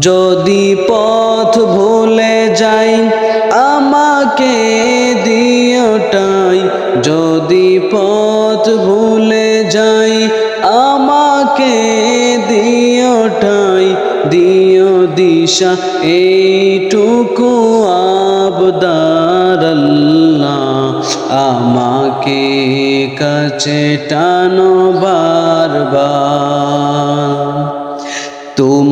যদি পথ ভুলে যাই, আমাকে দিওটাই। যদি পথ ভুলে যাই, আমাকে দিওটাই। দিও দিশা, এইটুকু আবদার আল্লাহ। আমাকে কাছে টানো বারবার।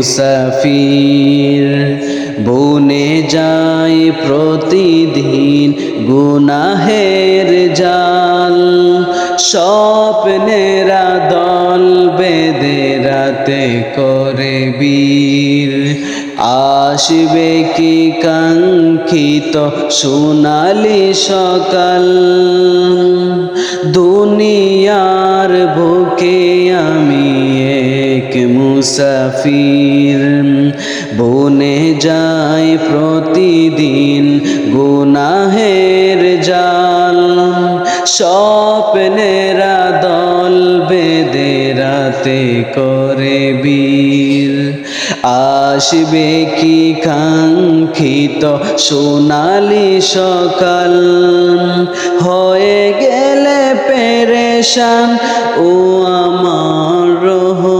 মুসাফির। বনে যাই প্রতিদিন গুনাহের জাল, স্বপ্নেরা দল বেঁধে রাতে করে বীর। আসবে কি কাঙ্ক্ষিত সোনালি সকাল? দুনিয়ার বুকে আমি এক মুসাফির। বনে যাই প্রতিদিন গুনাহের জাল। স্বপ্নেরা দল বেঁধে রাতে করে বীর। আসবে কি কাঙ্ক্ষিত সোনালি সকাল? হয়ে গেলে পেরেশান ও আমার রহমান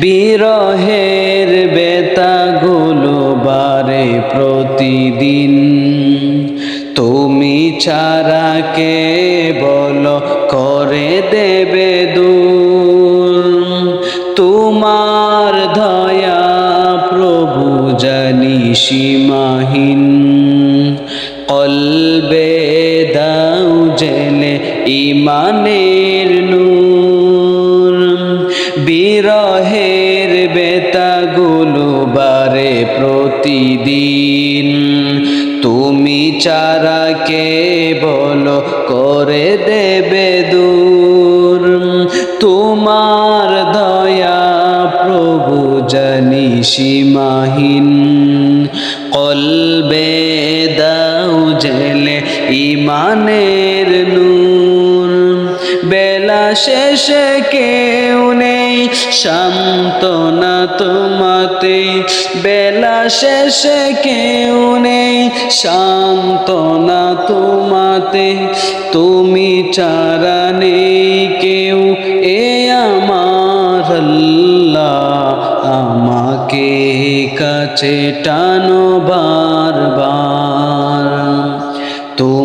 বিরহের বেতাগুলো বারে প্রতিদিন। তুমি ছাড়া কে বলো করে দেবে দূর? তোমার দয়া প্রভু জানি সীমাহীন। চারা বলো করে দেবে দূর? তোমার দয়া প্রভু জানি সীমাহীন। কলবে দাও জেলে বেলা শেষে কেউ নেই। সান্ত্বনা তোমাতে, বেলা শেষে কেউ নেই। সান্ত্বনা তোমাতে, তুমি চারা নেই কেউ। এ আমার আমাকে কাছে টানো বারবার।